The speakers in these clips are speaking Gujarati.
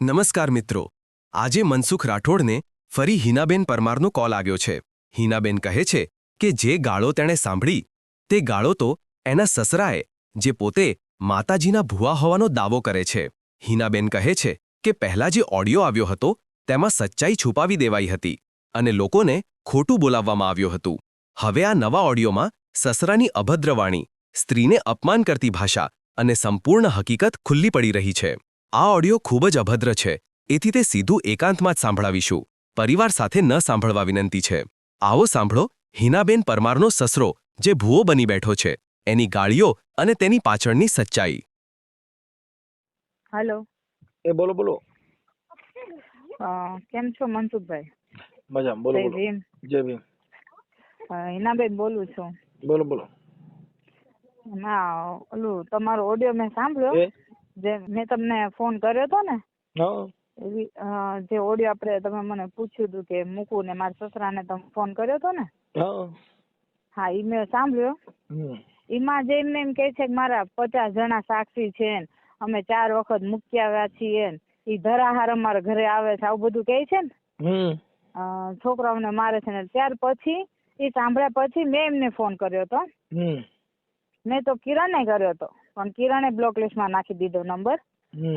નમસ્કાર મિત્રો. આજે મનસુખ રાઠોડને ફરી હિનાબેન પરમારનો કોલ આવ્યો છે. હિનાબેન કહે છે કે જે ગાળો તેણે સાંભળી, તે ગાળો તો એના સસરાએ, જે પોતે માતાજીના ભુવા હોવાનો દાવો કરે છે. હિનાબેન કહે છે કે પહેલા જે ઓડિયો આવ્યો હતો, તેમાં સચ્ચાઈ છુપાવી દેવાઈ હતી અને લોકોને ખોટું બોલાવવામાં આવ્યું હતું. હવે આ નવા ઓડિયોમાં સસરાની અભદ્રવાણી સ્ત્રીને અપમાન કરતી ભાષા અને સંપૂર્ણ હકીકત ખુલ્લી પડી રહી છે. આ ઓડિયો ખૂબ જ અભદ્ર છે. એથી તે સીધું એકાંતમાં જ સાંભળાવીશું. પરિવાર સાથે ન સાંભળવા વિનંતી છે. આવો સાંભળો હિનાબેન પરમારનો સસરો જે ભૂવો બની બેઠો છે. એની ગાળીઓ અને તેની પાછળની સચ્ચાઈ. હેલો. એ બોલો બોલો. કેમ છો મનસુખભાઈ? મજા બોલો જય બોલો ભીમ. જય ભીમ. હિનાબેન બોલું છું. બોલો બોલો. ના ઓલું તમારો ઓડિયો મેં સાંભળ્યો. જે મેં તમને ફોન કર્યો હતો ને એવી જે ઓડિયો આપણે તમે મને પૂછ્યું હતું કે મૂકું ને મારા સસરાને તમે ફોન કર્યો હતો ને? હા. ઈ એ મેં સાંભળ્યો. એમાં જે એમને એમ કે છે કે મારા પચાસ જણા સાક્ષી છે ને અમે ચાર વખત મૂકી આવ્યા છીએ ને એ ધરાહાર અમારા ઘરે આવે છે આવું બધું કહે છે ને? છોકરાઓને મારે છે ને ત્યાર પછી એ સાંભળ્યા પછી મેં એમને ફોન કર્યો હતો. મેં તો કિરણને કર્યો હતો. પણ કિરણે બ્લોક લિસ્ટમાં નાખી દીધો નંબર.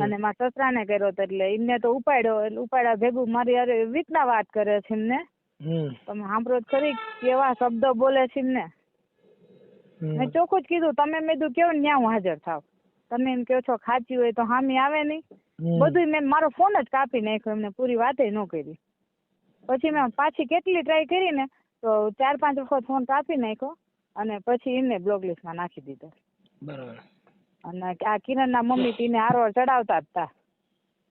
અને મારા સસરાને કર્યો તો એટલે એમને તો ઉપાડ્યો એટલે ઉપાડ્યા ભેગું. મારી અરે રીતના વાત કરે છે એમને. તમે સાંભળો ખરી કેવા શબ્દો બોલે છે એમને. મેં ચોખ્ખું જ કીધું તમે મેં કીધું કેવું ન્યા હું હાજર થાવ? તમે એમ કહો છો ખાચી હોય તો હામી આવે નહીં. બધું મેં મારો ફોન જ કાપી નાખ્યો એમને પૂરી વાતે ન કરી. પછી મેં પાછી કેટલી ટ્રાય કરી ને તો ચાર પાંચ વખત ફોન કાપી નાખ્યો અને પછી એમને બ્લોક લિસ્ટમાં નાખી દીધો. બરાબર. અને આ કિરણના મમ્મી તીને હારવાર ચડાવતા હતા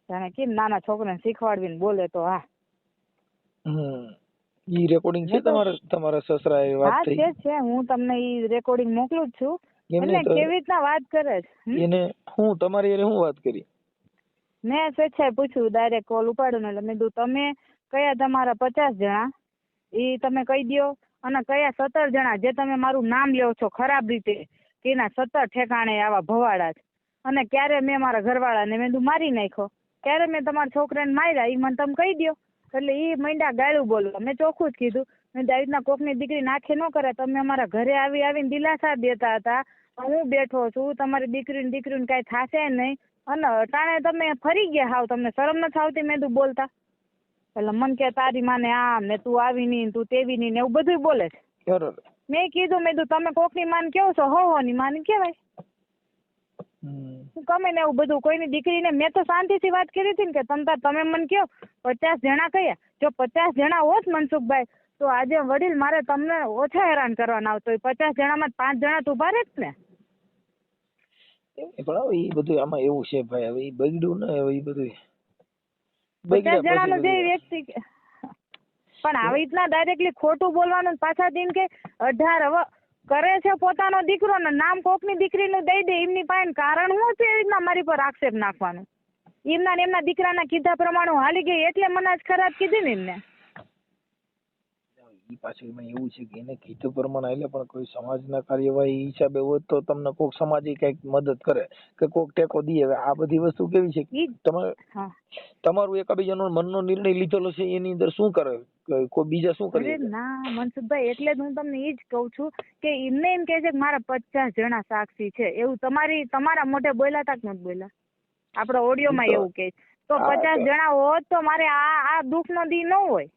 જાણે કેમ નાના છોકરાને શીખવાડવીને બોલે તો હા. ઈ રેકોર્ડિંગ છે તમારા તમારા સસરા એ વાત થઈ? છે છે. હું તમને ઈ રેકોર્ડિંગ મોકલું જ છું. એટલે કેવી રીતના વાત કરે છે? એને હું તમારી એને હું વાત કરી? મેં સ્વેચ્છાએ પૂછ્યું ડાયરેક્ટ કોલ ઉપાડ્યો ને એટલે મેં કીધું તમે કયા તમારા પચાસ જણા? ઈ તમે કહી દો અને કયા સત્તર જણા? જે તમે મારું નામ લ્યો છો ખરાબ રીતે. કે એના સત્તર ઠેકાણે આવા ભવાડા છે. અને ક્યારે મેં મારા ઘરવાળાને મેં મારી નાખ્યો? ક્યારે મેં તમારા છોકરાને માર્યા? એ મને તમે કહી દો એટલે એ મંડા ગાળું બોલવા. મેં ચોખ્ખું જ કીધું. મેં આવી રીતના કોકની દીકરી નાખે ન કરે. તમે અમારા ઘરે આવી આવીને દિલાસા દેતા હતા. હું બેઠો છું. તમારી દીકરીને દીકરીને કાંઈ થશે નહીં. અને અટાણે તમે ફરી ગયા હાવ. તમને શરમ નથી આવતી મેં તું બોલતા? એટલે મન કે તારી માને આમ ને તું આવી નહીં તું તેવી નહીં ને એવું બધું બોલે છે. બરાબર. મેં કીધું મેં કીધું તમે કોકની માન કેવો છો? હો હો ની માન કહેવાય ગમે ને એવું બધું કોઈની દીકરીને મેં તો શાંતિથી વાત કરી હતી ને કે તમતા તમે મને કહો પચાસ જણા કયા? જો પચાસ જણા હોત મનસુખભાઈ તો આજે વડીલ મારે તમને ઓછા હેરાન કરવાના આવતો હોય. પચાસ જણામાં પાંચ જણા તો ઊભા રહે જ ને. એ પણ હવે ઈ બધું આમાં એવું છે ભાઈ હવે એ બગડ્યું ને હવે ઈ બધું પચાસ જણાનો જે વ્યક્તિ પણ આવી રીતના ડાયરેક્ટલી ખોટું બોલવાનું પાછા દિન કે અઢાર હવે કરે છે પોતાનો દીકરો ને નામ કોકની દીકરીનું દઈ દે એમની પાસે કારણ શું છે એવી રીતના મારી પર આક્ષેપ નાખવાનું? એમના ને એમના દીકરાના કીધા પ્રમાણે હું હાલી ગઈ એટલે મને જ ખરાબ કીધી ને એમને. ઈ પાછું એમાં એવું છે કે એને કીધું પ્રમાણે એટલે પણ કોઈ સમાજના કાર્યવાહી હિસાબે હોય તો તમને કોક સમાજ કંઈક મદદ કરે કે કોક ટેકો દે. હવે આ બધી વસ્તુ કેવી છે? તમે તમારે એક એકાબીજાનો મનનો નિર્ણય લીધેલો છે એની અંદર શું કરે? કોઈ બીજા શું કરે ના મનસુખભાઈ એટલે જ હું તમને એ જ કહું છું કે એમને એમ કહે છે કે મારા પચાસ જણા સાક્ષી છે. એવું તમારી તમારા મોઢે બોલ્યા કે નથી બોલ્યા. આપણા ઓડિયોમાં માં એવું કહે તો પચાસ જણા હોત તો મારે આ આ દુઃખનો દી ન હોય.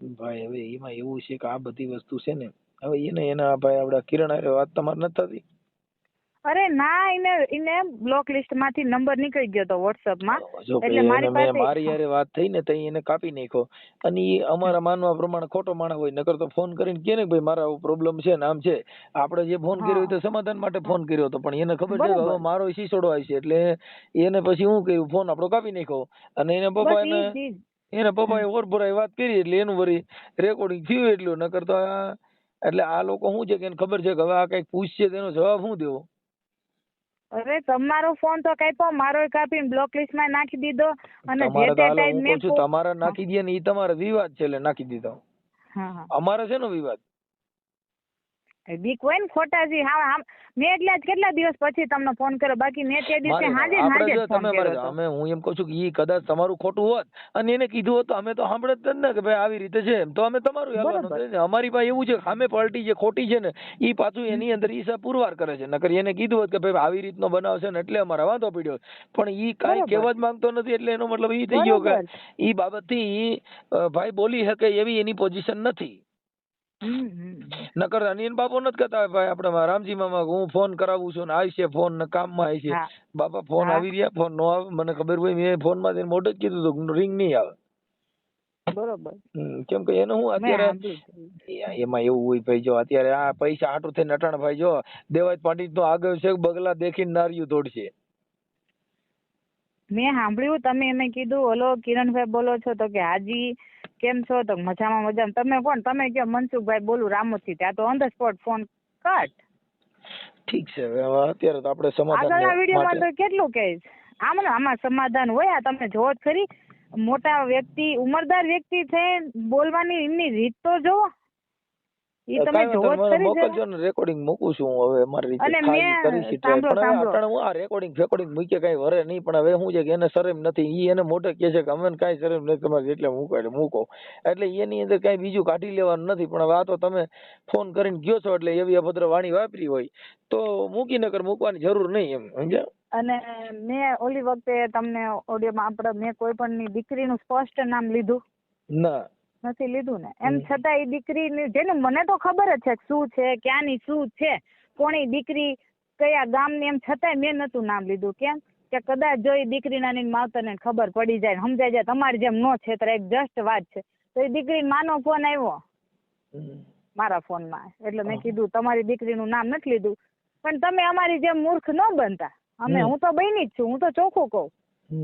ભાઈ હવે એમાં એવું છે કે આ બધી વસ્તુ છે ને હવે એને એના ભાઈ આપડા કિરણ હારે વાત તમારે નથી થતી? અરે ના એને એને બ્લોક લિસ્ટમાંથી નંબર નીકળી ગયો તો વોટ્સઅપમાં. એટલે મારી પાસે- મારી યારે વાત થઈ ને તઈ એને કાપી નાખ્યો. અને એ અમારા માનવા પ્રમાણે ખોટો માણસ હોય નકર તો ફોન કરીને કે ને ભાઈ મારા પ્રોબ્લેમ છે ને આમ છે. આપણે જે ફોન કર્યો તો સમાધાન માટે ફોન કર્યો હતો પણ એને ખબર છે કે હવે મારો શીશોડો આવી છે. એટલે એને પછી હું કર્યું? ફોન આપણો કાપી નાખ્યો. અને એને પપ્પા એને એને પપ્પા એ ઓર પપ્પાએ ઓરભરાઈ વાત કરી એટલે એનું વરી રેકોર્ડિંગ થયું એટલું. નકર તો એટલે આ લોકો શું છે કે એને ખબર છે કે હવે આ કંઈક પૂછશે તેનો જવાબ શું દેવો? અરે તમારો ફોન તો કાપ્યો મારો કાપીને બ્લોક લિસ્ટમાં નાખી દીધો અને જે તે ટાઈમ મેં તમારા નાખી દે ને એ તમારો વિવાદ છે એટલે નાખી દીધો. અમારે છે ને વિવાદ? બીક હોય ને ખોટાજી હા આમ મેં એટલે કેટલા દિવસ પછી તમને ફોન કર્યો? બાકી મેં તે દિવસે હાજે હાજે ફોન કર્યો અમે હું એમ કહું છું કે ઈ કદાચ તમારું ખોટું હોત અને એને કીધું હોત તો અમે તો સાંભળે જ ને કે ભાઈ આવી રીતે છે એમ. તો અમે તમારું હેલવાનું ને. અમારી પાસે એવું છે સામે પાર્ટી જે ખોટી છે ને ઈ પાછું એની અંદર ઈસા પુરવાર કરે છે. નકર એને કીધું હોત કે ભાઈ આવી રીતનો બનાવ છે ને એટલે અમારે વાંધો પડ્યો પણ ઈ કાંઈ. કહેવા જ માંગતો નથી એટલે એનો મતલબ ઈ થઈ ગયો કે ઈ બાબતથી ઈ ભાઈ બોલી શકે એવી એની પોઝિશન નથી. નકર અનિયન બાપુ નથી કહેતા ભાઈ આપણે રામજી મામા હું ફોન કરાવું છું ને આવશે ફોન ને કામમાં આવશે. બાપા ફોન આવી રહ્યા ફોન નો આવે મને ખબર હોય મેં ફોનમાં મોઢે જ કીધું હતું રિંગ નહીં આવે. બરોબર. કેમ કે એનું હું અત્યારે એમાં એવું હોય ભાઈ જો અત્યારે આ પૈસા હાટું થઈને અટાણ ભાઈ જો દેવાજ પાંડિત નો આગળ છે બગલા દેખીને નારિયું તોડશે. મેં સાંભળ્યું તમે એને કીધું ઓલો કિરણભાઈ બોલો છો તો કે હાજી કેમ છો? તો મજામાં મજામાં. તમે કોણ? તમે કયો? મનસુખભાઈ બોલું રામોથી ત્યાં તો on the spot phone cut ઠીક છે. હવે અત્યારે તો આપણે આગળના વિડીયોમાં તો કેટલું કહીશ આમ આમાં સમાધાન હોય આ તમે જોવો જ ખરી. મોટા વ્યક્તિ ઉમરદાર વ્યક્તિ છે બોલવાની એમની રીત તો જોવો ઈ તમે જોવો જ ખરી મોકલજો ને રેકોર્ડિંગ મૂકું છું હું હવે મારી રીતે અને થાય મેં- ઈ કરીશ try. સાંભળો, પણ અટાણે હું આ રેકોર્ડિંગ ફેકોર્ડિંગ મૂકે કઈ વરે નહીં પણ હવે શું છે કે એને શરમ નથી. ઈ એને મોઢે કહે છે કે અમને કાંઈ શરમ નથી તમારે એટલે મૂકો એટલે મૂકો. એટલે એની અંદર કાંઈ બીજું કાઢી લેવાનું નથી. પણ હવે આ તો તમે ફોન કરીને ગયો છો એટલે એવી અભદ્ર વાણી વાપરી હોય. તો મૂકી નકર મૂકવાની જરૂર નહીં એમ સમજ્યા? અને મેં ઓલી વખતે તમને ઓડિયોમાં આપણે મેં કોઈ પણ દીકરીનું સ્પષ્ટ નામ લીધું. ના. નથી લીધું ને. એમ છતાં એ દીકરીની જેને મને તો ખબર જ છે શું છે ક્યાંની શું છે કોની દીકરી કયા ગામની એમ છતાંય મેં નતું નામ લીધું. કેમ? કે કદાચ જો એ દીકરીના ની માવતરને ખબર પડી જાય સમજાય સમજાઈ જાય તમારી જેમ નો છેતરે એક જસ્ટ વાત છે. તો એ દીકરી માનો ફોન આવ્યો. મારા મારા ફોનમાં. એટલે મેં કીધું તમારી દીકરીનું નામ નથી લીધું. પણ તમે અમારી જેમ મૂર્ખ ન બનતા. અમે હું તો બની જ છું. હું તો ચોખ્ખું કહું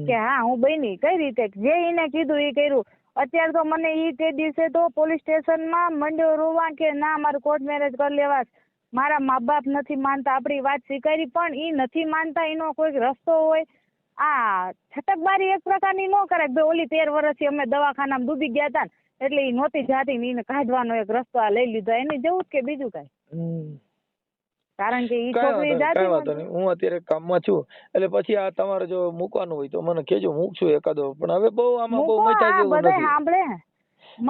કે હા હું બની. કઈ રીતે? જે એને કીધું એ કર્યું. અત્યારે તો મને ઈ તે દિવસે તો પોલીસ સ્ટેશનમાં મંડ્યો રોવા કે ના, મારે કોર્ટ મેરેજ કરી લેવા મારા મા બાપ નથી માનતા આપણી વાત સ્વીકારી, પણ ઈ નથી માનતા, એનો કોઈક રસ્તો હોય. આ છટકબારી એક પ્રકારની ન કરાય. ભાઈ ઓલી તેર વર્ષથી અમે દવાખાનામાં ડૂબી ગયા હતા એટલે ઈ નહોતી જાતી ને એને કાઢવાનો એક રસ્તો આ લઈ લીધો. એની જેવું કે બીજું કઈ. કારણ કે ઈ છોકરી જાતી વાંધો નહીં. હું અત્યારે કામમાં છું એટલે પછી આ તમારે જો મૂકવાનું હોય તો મને કેજો મૂકશું એકાદો. પણ હવે બહુ આમાં બહુ મચા જેવું નથી. સાંભળે.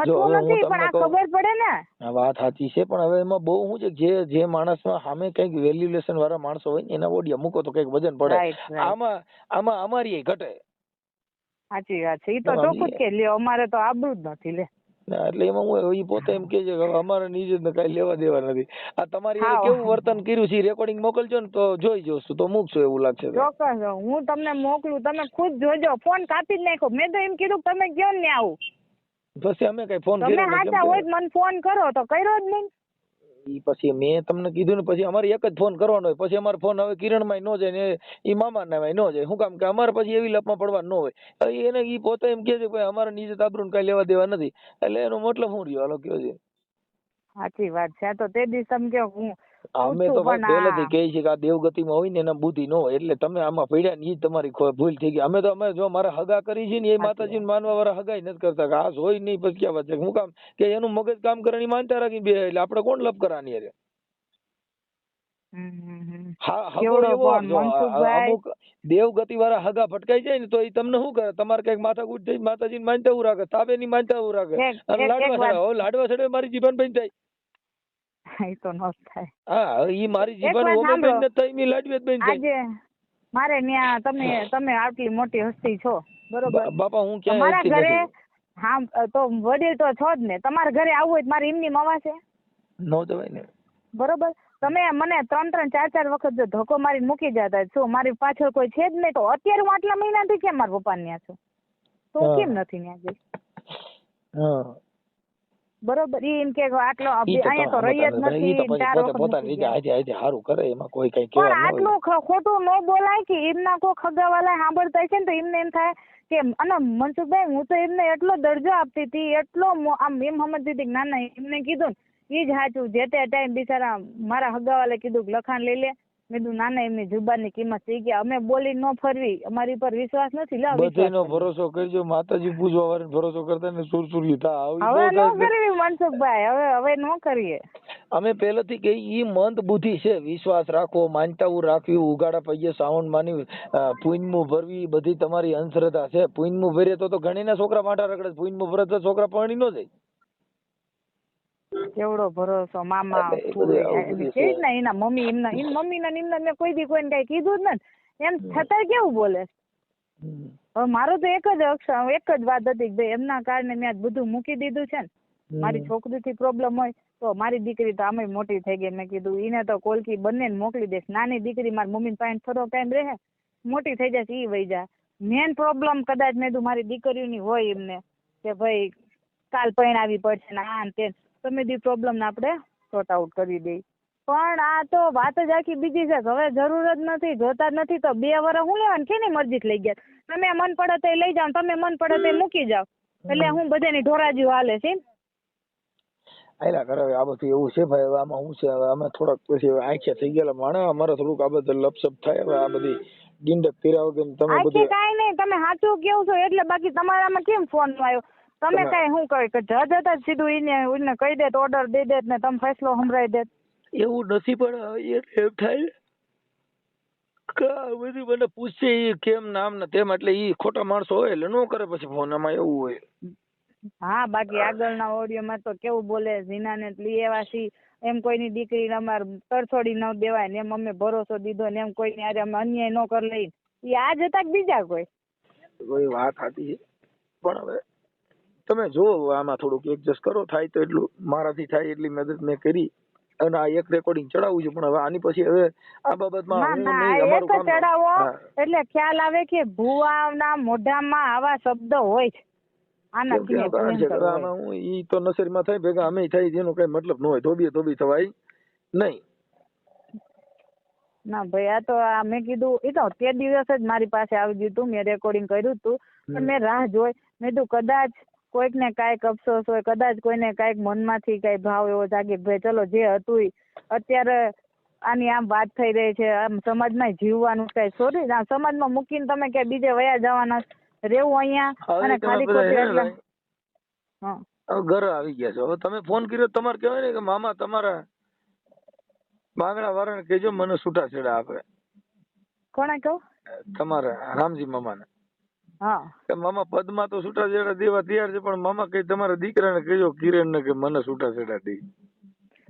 જો મથવું હવે હું નથી પણ આ ખબર પડે ને. આ વાત સાચી છે પણ હવે એમાં બહુ છે જે જે માણસમાં સામે કંઈક વેલ્યુલેશન વાળા માણસો હોય ને એના ઓડિયા મૂકો તો કંઈક વજન પડે. આમાં આમાં અમારી ઘટે. સાચી વાત છે. ઈ તો ચોખ્ખું જ કે લ્યો અમારે તો આબરૂ જ નથી લે. ના, એટલે એમાં હું એ પોતે એમ કે છે કે અમારે નીચે ને કઈ લેવા દેવા નથી. આ તમારી કેવું વર્તન કર્યું છે રેકોર્ડિંગ મોકલજો ને તો જોઈ જોશું તો મૂકશું એવું લાગશે તો. ચોક્કસ હું તમને મોકલું તમે ખુદ જોજો. ફોન કાપી જ નાખો મેં તો એમ કીધું કે તમે કયો ને આવું. પછી અમે કઈ ફોન તમે કર્યો નથી સાચા કેમ હોય તો મને ફોન કરો. તો કર્યો જ નહીં. પછી મેં તમને કીધું ને પછી અમારે એક જ ફોન કરવાનો હોય. પછી અમારો ફોન હવે કિરણમાંય ન જાય ને ઈ મામાનામાંય ન જાય. શું કામ કે અમારે પછી એવી લપમાં પડવા ન હોય. એને એ પોતે એમ કે છે કે અમારે નીચે તાબરું કઈ લેવા દેવા નથી. એટલે એનો મતલબ શું રહ્યો? હાલો કયો છે. સાચી વાત છે. આ તો તે દિવસ કહો હું અમે તો ભાઈ પહેલેથી કહે છે કે આ દેવગતિમાં હોય ને એને બુદ્ધિ ન હોય. એટલે તમે આમાં પડ્યા ને એ તમારી ભૂલ થઈ ગઈ. અમે તો અમે જો મારા હગા કરી છે ને એ માતાજીને માનવા વાળા હગાઈ નથી કરતા કે આ હોય નહીં પછી ક્યાં વાત છે? હું કામ કે એનું મગજ કામ કરવાની માનતા રાખી બે એટલે આપણે કોણ લપ કરવાની અરે. અમુક દેવગતિ વાળા હગા ફટકાઈ જાય ને તો એ તમને શું કરે? તમારે કંઈક માથા ગુટ થઈ માતાજી માનતા એવું રાખે તાબે ની માનતા એવું રાખે. લાડવા લાડવા સડે મારી જીવન બની થાય. ઈ તો ન થાય. હા હવે ઈ મારી આજે મારે ત્યાં તમે તમે આટલી મોટી હસ્તી છો. બરોબર? બાપા હું તમારા ઘરે હા તો વડીલ તો છો જ ને. તમારા ઘરે આવવું હોય મારી મારે એમની મવા છે? ન જવાય ને. બરોબર? તમે મને ત્રણ ત્રણ ચાર ચાર વખત જો ધક્કો મારી મૂકી જતા શું મારી પાછળ કોઈ છે જ નહીં તો અત્યારે હું આટલા મહિનાથી કેમ મારા પપ્પા ત્યાં છું? તો કેમ નથી ત્યાં ગઈ? હા. બરોબર. ઈ એમ કે આટલો અહીંયા તો રહી જ નથી ચાર પોતાની રીતે આજે આજે સારું કરે એમાં કોઈ કઈ કહેવા આટલું ખોટું ન બોલાય કે એમના કોઈ ખગાવાલા સાંભળતા છે ને તો એમને એમ થાય કે અને મનસુખભાઈ હું તો એમને એટલો દરજ્જો આપતી હતી એટલો આમ એમ સમજતી હતી ના ના એમને કીધું ને એ જ સાચું. જે તે ટાઈમ બિચારા મારા હગાવાલે કીધું કે લખાણ લઈ લે. મેં કીધું ના ના એમની જુબાનની કિંમત થઈ ગયા અમે બોલી ન ફરવી. અમારી પર વિશ્વાસ નથી લે વિશ્વાસ બધાયનો કરજો. ભરોસો કરજો માતાજી પૂજવા વાળાને ભરોસો કરતા ને સુરસુરી થા આવી હવે ન કરવી મનસુખભાઈ હવે હવે ન કરીએ. અમે પહેલેથી કે ઈ મંદ બુદ્ધિ છે. વિશ્વાસ રાખવો માનતાઓ રાખવી ઉગાડા પૈયે સાવન માની પૂનમું ભરવી બધી તમારી અંધશ્રદ્ધા છે. પૂનમું ભરીએ તો તો ઘણીના છોકરા માટા રગડે પૂનમું ભરે તો છોકરા પરણી ન જાય. કેવડો ભરોસો મામા એ છે. કેવી રીતના એના મમ્મી એમના એની મમ્મી ને એમના મેં કોઈ દી કોઈને કઈ કીધું જ નથી. એમ છતાંય કેવું બોલે. હવે મારું તો એક જ અક્ષર એક જ વાત હતી કે ભાઈ એમના કારણે મેં આજ બધું મૂકી દીધું છે ને. મારી છોકરી થી પ્રોબ્લેમ હોય તો મારી દીકરી તો આમે મોટી થઈ ગઈ. મેં કીધું એને તો કોલકી બંને મોકલી દઈશ. નાની દીકરી મારી મમ્મી પાસે થોડો ટાઈમ રહે. મોટી થઈ જશે ઈ વહી જાય મેન પ્રોબ્લેમ કદાચ મેં મારી દીકરીઓની હોય એમને કે ભાઈ કાલ પરણાવી પડશે ને આ તે તમે બી પ્રોબ્લેમ ને આપણે સોર્ટ આઉટ કરી દઈ. પણ આ તો વાત જ આખી બીજી છે હવે જરૂર જ નથી જોતા જ નથી તો બે વરસ હું લેવાનું કેની મરજી લઈ ગયા? તમે મન પડે તો લઈ જાઓ તમે મન પડે તો મૂકી જાઓ. એટલે હું બધાની ઢોરાજી હાલે છે આયલા કરે હવે આ બધું એવું છે ભાઈ હવે આમાં શું છે? હવે અમે થોડાક પછી આંખ્યા આંખે થઈ ગયેલા માણે અમારે થોડુંક આ બધું લપસપ થાય. હવે આ બધી ગીંડક કર્યા વગર તમે બધું કાંઈ નહીં. તમે સાચું કેવું છો એટલે બાકી તમારામાં કેમ ફોન આવ્યો? તમે કઈ શું કહ્યું કે જજ હતા સીધું એને એને કહી દેત ઓર્ડર દઈ દેત ને તમે ફેસલો સંભળાઈ દેત એવું નથી પણ હવે એ એમ થાય બધું મને પૂછશે એ કેમ નામ ને તેમ એટલે એ ખોટા માણસો હોય એટલે નો કરે પછી ફોન આમાં એવું હોય. હા બાકી આગળના ઓડિયોમાં તો કેવું બોલે ઝીનાને લઈ આવ્યા છી એમ કોઈની દીકરીને અમારે તરછોડી ન દેવાય ને એમ અમે ભરોસો દીધો ને એમ કોઈની હારે અમે અન્યાય ન કરી લઈ એ આ જ હતા બીજા કોઈ? કોઈ વાત હવે તમે જો આમાં થોડુંક એડજસ્ટ કરો થાય તો એટલું મારાથી થાય એટલી મદદ મેં કરી અને આ એક રેકોર્ડિંગ ચડાવું છું પણ હવે આની પછી હવે આ બાબતમાં એક અમારું કામ ચડાવો એટલે ખ્યાલ આવે કે ભુવાના મોઢામાં આવા શબ્દ હોય છે. આમાં હું ઈ તો નસરીમાં થાય ભેગા અમે થાય જેનો કઈ મતલબ ન હોય ધોબીએ ધોબી થવાય નહીં. ના ભાઈ આ તો આ મેં કીધું એ તો તે દિવસ જ મારી પાસે આવી ગયું હતું મેં રેકોર્ડિંગ કર્યું હતું મેં રાહ જોઈ. મેં કીધું કદાચ કોઈકને કાંઈક અફસોસ હોય કદાચ કોઈને કાંઈક મનમાંથી કાંઈ ભાવ એવો જાગે ભાઈ ચલો જે હતું અત્યારે આની આમ વાત થઈ રહી છે આમ સમાજમાં જીવવાનું કાંઈ સોરી સમાજમાં મૂકીને તમે ક્યાંય બીજે વયા જવાના રહેવું અહીંયા અને ખાલી ખોટી એટલે હવે આવી ગયા છો. હવે તમે ફોન કર્યો તમારે કહેવાય ને કે મામા તમારા બાંગડા વાળાને કહેજો મને છૂટાછેડા આપે કોણે કહું? તમારા રામજી મામાને. હા. કે મામા પદમાં તો છૂટાછેડા દેવા તૈયાર છે પણ મામા કઈ તમારા દીકરાને કહેજો કિરણ ને કે મને છૂટાછેડા દે.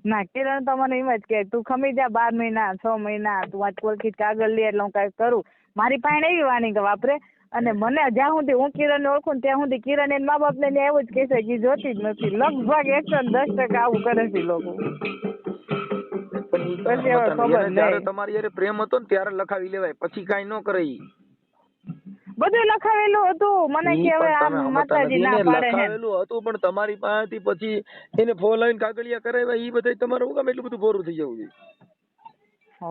ના કિરણ તો મને એમ જ કે તું ખમી જા બાર મહિના છ મહિના તું આ કોલકી કાગળ લે એટલે હું કઈ કરું. મારી પાસે એવી વાણી કે વાપરે અને મને જ્યાં સુધી હું કિરણ ઓળખું ત્યાં સુધી કિરણ એના મા બાપ ને એવું જ કહેશે કે જોતી જ નથી. લગભગ એકસો ને દસ ટકા આવું કરે છે લોકો. પછી ખબર. તમારી હારે પ્રેમ હતો ને ત્યારે લખાવી લેવાય. પછી કાઈ ન કરે બધું લખાવેલું હતું. મને કે હવે સમજતા માતાજી ના પાડે હે લખાવેલું હતું પણ તમારી પાસેથી પછી એને ફોન લાઈન કાગળિયા કરાવ્યા ઈ બધા તમારે હું કામ એટલું બધું ભોરું થઈ જવું જોઈએ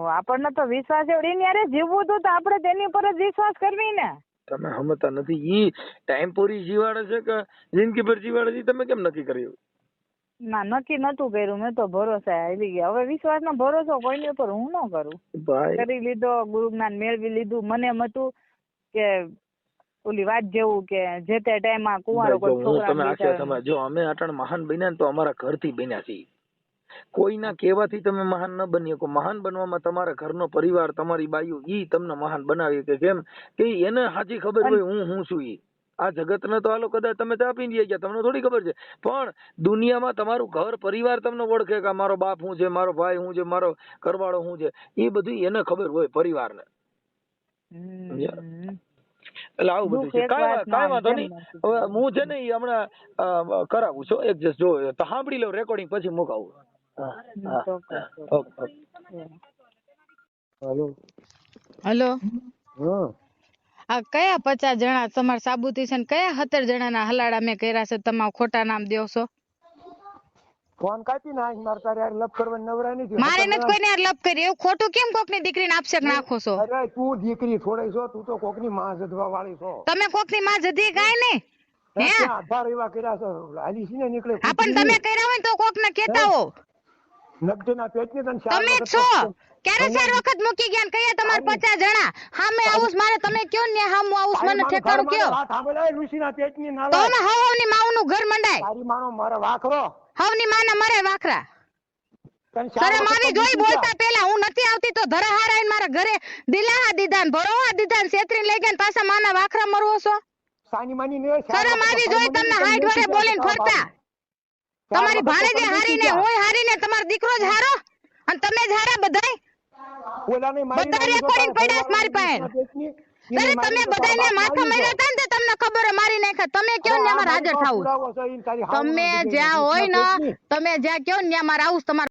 આપણને તો વિશ્વાસ એવડી હારે જીવવું તો આપણે તેની ઉપર જ વિશ્વાસ કરવી ને. તમે સમજતા નથી. ઈ ટાઈમ પૂરી જીવાડે છે કે જિંદગી ભર જીવાડે છે તમે કેમ નક્કી કર્યું? ના નક્કી નતું કર્યું. મેં તો ભરોસે આવી ગયા. હવે વિશ્વાસ નો ભરોસો કોઈની ઉપર હું ન કરું. કરી લીધો ગુરુ જ્ઞાન મેળવી લીધું. મને એમ હતું કે ઓલી વાત જેવું કે જે તે ટાઈમમાં કુંવારો કોઈ તમે આખે સમજ જો અમે અટણ મહાન બન્યા ને તો અમારા ઘરથી બન્યા છીએ. કોઈના કહેવાથી તમે મહાન ન બની શકો મહાન બનવામાં તમારા ઘરનો પરિવાર તમારી બાયુ ઈ તમને મહાન બનાવી કે કેમ? કે એને સાચી ખબર હોય હું હું છું ઈ. આ જગતને તો હાલો કદાચ તમે ચા પીને ગયા તમને થોડી ખબર છે. પણ દુનિયામાં તમારું ઘર પરિવાર તમને ઓળખે કે મારો બાપ હું છે મારો ભાઈ હું છે મારો કરવાળો હું છે એ બધું એને ખબર હોય પરિવારને. એટલે આવું બધું છે. કાંઈ કાંઈ વાંધો નહીં. હવે હું છે ને એ હમણાં કરાવું છું. એડજસ્ટ જો તો સાંભળી લઉં રેકોર્ડિંગ પછી મુકાવું. Okay hello. હલો. હા. આ કયા પચાસ જણા તમારા સાબુતી છે ને કયા સત્તર જણાના હલાડા મેં કર્યા છે? તમારા ખોટા નામ દેવશો છો. ફોન કાપી નાખ મારે તારે યાર લપ કરવા નવરા નથી મારે નથી કોઈને યાર લપ કરી. એવું ખોટું કેમ કોકની દીકરીને આપશે નાખો છો? અરે તું દીકરી થોડી છો તું તો કોકની માં જધવા વાળી છો. તમે કોકની માં જધી કાંઈ નહીં. હે? આધાર એવા કર્યા છો? હાલી સીને નીકળે હા પણ તમે કર્યા હોય તો કોકને કહેતા હો. નગદના પેટની તને તમે છો. ક્યારે ચાર વખત મૂકી ગયા કયા તમારે પચાસ જણા? હામે આવું મારે તમે કયો ને હામું આવું છે મને ઠેકાણું કયો? સાંભળાય પેટની તો હવ હવની માવનું ઘર મંડાય. તારી માનો મારા વાખરો. હવની માના મરે વાખરા. શરમ આવી જોઈ બોલતા પેલા હું નથી આવતી તો ધરાહાર આવીને મારા ઘરે દિલાહા દીધા ને ભરોહા દીધા ને છેતરી લઈ ગયા પાછા માના વાખરા મરવો છો? શરમ આવી જોઈ તમને હાઈટ વરે બોલીને ફરતા. તમારી ભાણેજે તને હારી મૂકી ને જા. હું હારી ને તમારો દીકરો જ હારો? અને તમે જ હારા બધાય? બધા recording તારા પડ્યા મારી પાસે. અરે તમે બધાને માથા મારી માર્યા હતા ને તમને ખબર હે મારી નાખ્યા તમે કયો ને અમારે હાજર થવું? તમે જ્યાં હોય ને તમે જ્યાં કયો ને ત્યાં મારે આવું તમારે